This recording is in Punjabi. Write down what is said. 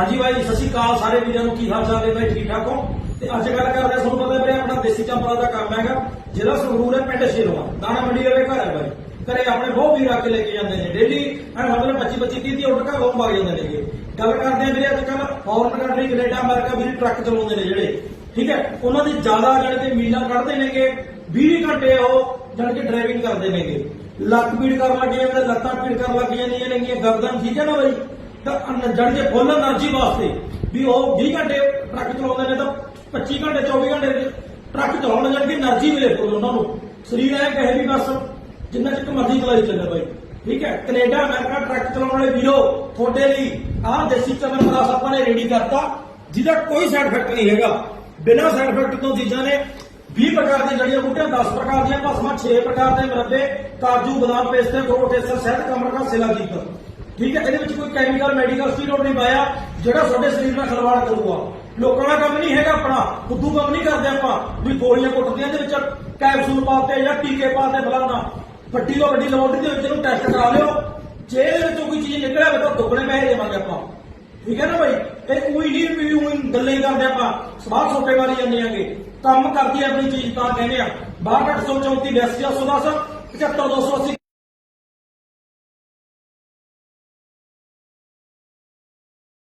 ਹਾਂਜੀ ਬਾਈ ਸਤਿ ਸ਼੍ਰੀ ਅਕਾਲ। ਸਾਰੇ ਵੀਰਾਂ ਨੂੰ ਕੀ ਹਾਲ ਚਾਲ ਹੈ ਬਾਈ? ਠੀਕ ਠਾਕ ਹੋ? ਤੇ ਅੱਜ ਗੱਲ ਕਰਦੇ ਹਾਂ, ਤੁਹਾਨੂੰ ਪਤਾ ਵੀਰੇ, ਆਪਣਾ ਦੇਸੀ ਚੰਪਰਾ ਦਾ ਕੰਮ ਹੈਗਾ। ਜ਼ਿਲ੍ਹਾ ਸੰਗਰੂਰ ਹੈ, ਪਿੰਡ ਸ਼ੇਰਵਾ ਦਾਣਾ ਮੰਡੀ ਦੇ ਘਰ ਹੈ ਬਾਈ। ਘਰੇ ਆਪਣੇ ਬਹੁਤ ਵੀਰ ਆ ਕੇ ਲੈ ਕੇ ਜਾਂਦੇ ਨੇ। ਡੇਲੀ ਐ ਮਤਲਬ 25 25 30 30 ਆਰਡਰ ਘਰੋਂ ਵਗ ਜਾਂਦੇ ਨੇਗੇ ਗੱਲ ਕਰਦੇ ਹਾਂ ਵੀਰੇ, ਅੱਜ ਕੱਲ ਫੋਰਨ ਕੰਟਰੀ ਕੈਨੇਡਾ, ਅਮਰੀਕਾ ਵੀਰੇ ਟਰੱਕ ਚਲਾਉਂਦੇ ਨੇ ਜਿਹੜੇ। ਠੀਕ ਹੈ? ਉਹਨਾਂ ਦੀ ਜ਼ਿਆਦਾ ਜਾਣ ਕੇ ਮੀਲਾਂ ਕੱਢਦੇ ਨੇਗੇ 20 ਘੰਟੇ ਉਹ ਜਾਣੀ ਕਿ ਡਰਾਈਵਿੰਗ ਕਰਦੇ ਨੇਗੇ। ਲੱਕ ਪੀੜ ਕਰਨ ਲੱਗ ਜਾਂਦੇ ਲੱਤਾਂ ਪੀੜ ਕਰਨ ਲੱਗ ਜਾਂਦੀਆਂ ਨੇਗੀਆਂ ਗਰਦਨ, ਠੀਕ ਹੈ ਨਾ ਬਾਈ? ਜੜ ਜੇ ਫੁੱਲ એનર્ਜੀ ਵਾਸਤੇ ਵੀ ਉਹ 20 ਘੰਟੇ ਟਰੱਕ ਚਲਾਉਂਦੇ ਨੇ ਤਾਂ 25 ਘੰਟੇ 24 ਘੰਟੇ ਟਰੱਕ ਚਲਾਉਣ ਜੜ ਕੇ એનર્ਜੀ ਮਿਲੇ ਫੁੱਲ ਉਹਨਾਂ ਨੂੰ। ਸਰੀਰ ਐ ਕਹੇ ਵੀ ਬਸ ਜਿੰਨਾ ਚਿਕ ਮਰਜ਼ੀ ਚਲਾਈ ਚੱਲੇ ਬਾਈ। ਠੀਕ ਹੈ? ਕੈਨੇਡਾ, ਅਮਰੀਕਾ ਟਰੱਕ ਚਲਾਉਣ ਵਾਲੇ ਵੀਰੋ, ਤੁਹਾਡੇ ਲਈ ਆਹ ਦੇਸੀ ਚਮਨ ਪਲਾਸ ਆਪਾਂ ਨੇ ਰੈਡੀ ਕਰਤਾ, ਜਿਹਦਾ ਕੋਈ ਸਾਈਡ ਇਫੈਕਟ ਨਹੀਂ ਹੈਗਾ। ਬਿਨਾਂ ਸਾਈਡ ਇਫੈਕਟ ਤੋਂ ਚੀਜ਼ਾਂ ਨੇ 20 ਪ੍ਰਕਾਰ ਦੀਆਂ ਜੜੀਆਂ ਬੂਟੀਆਂ 10 ਪ੍ਰਕਾਰ ਦੀਆਂ ਭਸਮਾਂ 6 ਪ੍ਰਕਾਰ ਦੇ ਮਰੱਬੇ, ਕਾਜੂ, ਬਦਾਮ, ਪੇਸਤੇ ਗੋਟ ਕੇਸਰ ਸ਼ਹਿਦ ਕਮਰ ਦਾ ਸਿਲਾ ਕੀਤਾ ਠੀਕ ਹੈ, ਇਹਦੇ ਵਿੱਚ ਕੋਈ ਕੈਮੀਕਲ ਮੈਡੀਕਲ ਸਟੀਰੋਇਡ ਨਹੀਂ ਪਾਇਆ, ਜਿਹੜਾ ਤੁਹਾਡੇ ਸਰੀਰ ਨਾਲ ਖਿਲਵਾੜ ਕਰੂਗਾ। ਲੋਕਾਂ ਦਾ ਕੰਮ ਨਹੀਂ ਹੈਗਾ ਆਪਣਾ, ਖੁੱਦੂ ਕੰਮ ਨਹੀਂ ਕਰਦੇ ਆਪਾਂ, ਵੀ ਗੋਲੀਆਂ ਕੁੱਟਦੀਆਂ ਦੇ ਵਿੱਚ ਕੈਪਸੂਲ ਪਾਤੇ ਜਾਂ ਟੀਕੇ ਪਾਤੇ ਫਲਾਣਾ। ਵੱਡੀ ਤੋਂ ਵੱਡੀ ਲੈਬੋਰਟਰੀ ਦੇ ਵਿੱਚ ਇਹਨੂੰ ਟੈਸਟ ਕਰਾ ਲਿਓ। ਜੇ ਇਹਦੇ ਵਿੱਚੋਂ ਕੋਈ ਚੀਜ਼ ਨਿਕਲਿਆ ਤਾਂ ਦੁੱਗਣੇ ਪੈਸੇ ਦੇਵਾਂਗੇ ਆਪਾਂ। ਠੀਕ ਹੈ ਨਾ ਭਾਈ ਇਹ ਉਹੀ ਨਹੀਂ, ਵੀ ਉਹੀ ਗੱਲਾਂ ਹੀ ਕਰਦੇ ਆਪਾਂ। ਸਵਾਲ ਸੋਪੇ ਵਾਲੀ ਜਾਂਦੇ ਆਂਗੇ। ਕੰਮ ਕਰਦੀ ਆਪਣੀ ਚੀਜ਼ ਤਾਂ ਕਹਿੰਦੇ ਆ। 6234 810 75280